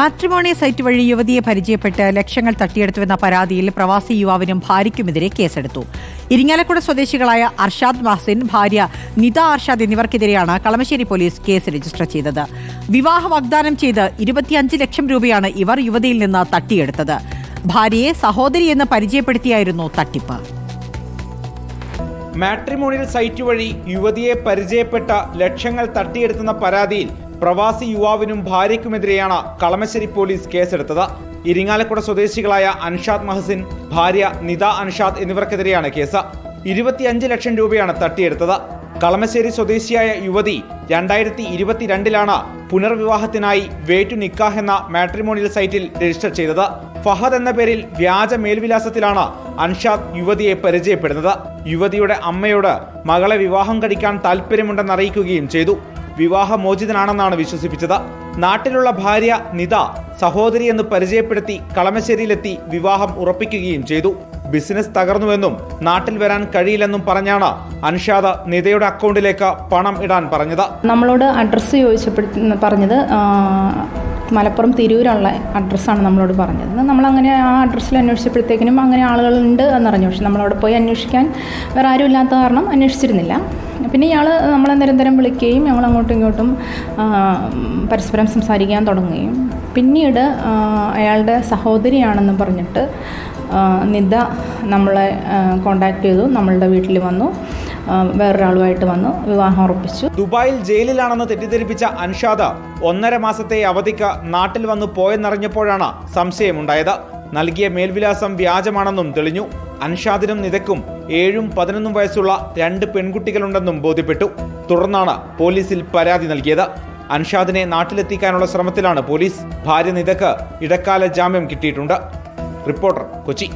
Matrimony site വഴി യുവതിയെ പരിചയപ്പെട്ട് ലക്ഷങ്ങൾ തട്ടിയെടുത്തുവെന്ന പരാതിയിൽ പ്രവാസി യുവാവിനും ഭാര്യയ്ക്കുമെതിരെ കേസെടുത്തു. ഇരിങ്ങാലക്കുട സ്വദേശികളായ അർഷാദ് മഹസിൻ ഭാര്യ നിത അർഷാദ് എന്നിവർക്കെതിരെയാണ് കളമശ്ശേരി പോലീസ് കേസ് രജിസ്റ്റർ ചെയ്തത്. വിവാഹ വാഗ്ദാനം ചെയ്ത് ഇരുപത്തിയഞ്ച് ലക്ഷം രൂപയാണ് ഇവർ യുവതിയിൽ നിന്ന് തട്ടിയെടുത്തത്. ഭാര്യയെ സഹോദരി എന്ന് പരിചയപ്പെടുത്തിയായിരുന്നു തട്ടിപ്പ്. മാട്രിമോണിയൽ സൈറ്റ് വഴി യുവതിയെ പരിചയപ്പെട്ട ലക്ഷങ്ങൾ തട്ടിയെടുത്തുന്ന പരാതിയിൽ പ്രവാസി യുവാവിനും ഭാര്യയ്ക്കുമെതിരെയാണ് കളമശ്ശേരി പോലീസ് കേസെടുത്തത്. ഇരിങ്ങാലക്കുട സ്വദേശികളായ അൻഷാദ് മഹസിൻ ഭാര്യ നിത അൻഷാദ് എന്നിവർക്കെതിരെയാണ് കേസ്. ഇരുപത്തിയഞ്ച് ലക്ഷം രൂപയാണ് തട്ടിയെടുത്തത്. കളമശ്ശേരി സ്വദേശിയായ യുവതി രണ്ടായിരത്തി ഇരുപത്തിരണ്ടിലാണ് പുനർവിവാഹത്തിനായി വേറ്റു നിക്കാഹ് എന്ന മാട്രിമോണിയൽ സൈറ്റിൽ രജിസ്റ്റർ ചെയ്തത്. ഫഹദ് എന്ന പേരിൽ വ്യാജ മേൽവിലാസത്തിലാണ് അൻഷാദ് യുവതിയെ പരിചയപ്പെടുന്നത്. യുവതിയുടെ അമ്മയോട് മകളെ വിവാഹം കഴിക്കാൻ താല്പര്യമുണ്ടെന്ന് അറിയിക്കുകയും ചെയ്തു. വിവാഹമോചിതനാണെന്നാണ് വിശ്വസിപ്പിച്ചത്. നാട്ടിലുള്ള ഭാര്യ നിത സഹോദരി എന്ന് പരിചയപ്പെടുത്തി കളമശ്ശേരിയിലെത്തി വിവാഹം ഉറപ്പിക്കുകയും ചെയ്തു. ബിസിനസ് തകർന്നുവെന്നും നാട്ടിൽ വരാൻ കഴിയില്ലെന്നും പറഞ്ഞാണ് അൻഷാദ് നിതയുടെ അക്കൗണ്ടിലേക്ക് പണം ഇടാൻ പറഞ്ഞത്. നമ്മളോട് അഡ്രസ്സ് ചോദിച്ചപ്പോൾ പറഞ്ഞത് മലപ്പുറം തിരൂരുള്ള അഡ്രസ്സാണ് നമ്മളോട് പറഞ്ഞത്. നമ്മളങ്ങനെ ആ അഡ്രസ്സിൽ അന്വേഷിച്ചപ്പോഴത്തേക്കിനും അങ്ങനെ ആളുകളുണ്ട് എന്നറിഞ്ഞു. പക്ഷെ നമ്മളവിടെ പോയി അന്വേഷിക്കാൻ വേറെ ആരും ഇല്ലാത്ത കാരണം അന്വേഷിച്ചിരുന്നില്ല. പിന്നെ ഇയാൾ നമ്മളെ നിരന്തരം വിളിക്കുകയും ഞങ്ങൾ അങ്ങോട്ടും ഇങ്ങോട്ടും പരസ്പരം സംസാരിക്കാൻ തുടങ്ങുകയും. പിന്നീട് അയാളുടെ സഹോദരിയാണെന്ന് പറഞ്ഞിട്ട് നിത നമ്മളെ കോണ്ടാക്ട് ചെയ്തു. നമ്മളുടെ വീട്ടിൽ വന്നു. വേറൊരാളുമായിട്ട് വന്ന് വിവാഹം ഉറപ്പിച്ചു. ദുബായിൽ ജയിലിലാണെന്ന് തെറ്റിദ്ധരിപ്പിച്ച അൻഷാദ ഒന്നര മാസത്തെ അവധിക്ക് നാട്ടിൽ വന്നു പോയെന്നറിഞ്ഞപ്പോഴാണ് സംശയമുണ്ടായത്. നൽകിയ മേൽവിലാസം വ്യാജമാണെന്നും തെളിഞ്ഞു. അൻഷാദിനും നിതക്കും ഏഴും പതിനൊന്നും വയസ്സുള്ള രണ്ട് പെൺകുട്ടികളുണ്ടെന്നും ബോധ്യപ്പെട്ടു. തുടർന്നാണ് പോലീസിൽ പരാതി നൽകിയത്. അൻഷാദിനെ നാട്ടിലെത്തിക്കാനുള്ള ശ്രമത്തിലാണ് പോലീസ്. ഭാര്യ നിതക്ക് ഇടക്കാല ജാമ്യം കിട്ടിയിട്ടുണ്ട്. റിപ്പോർട്ടർ കൊച്ചി.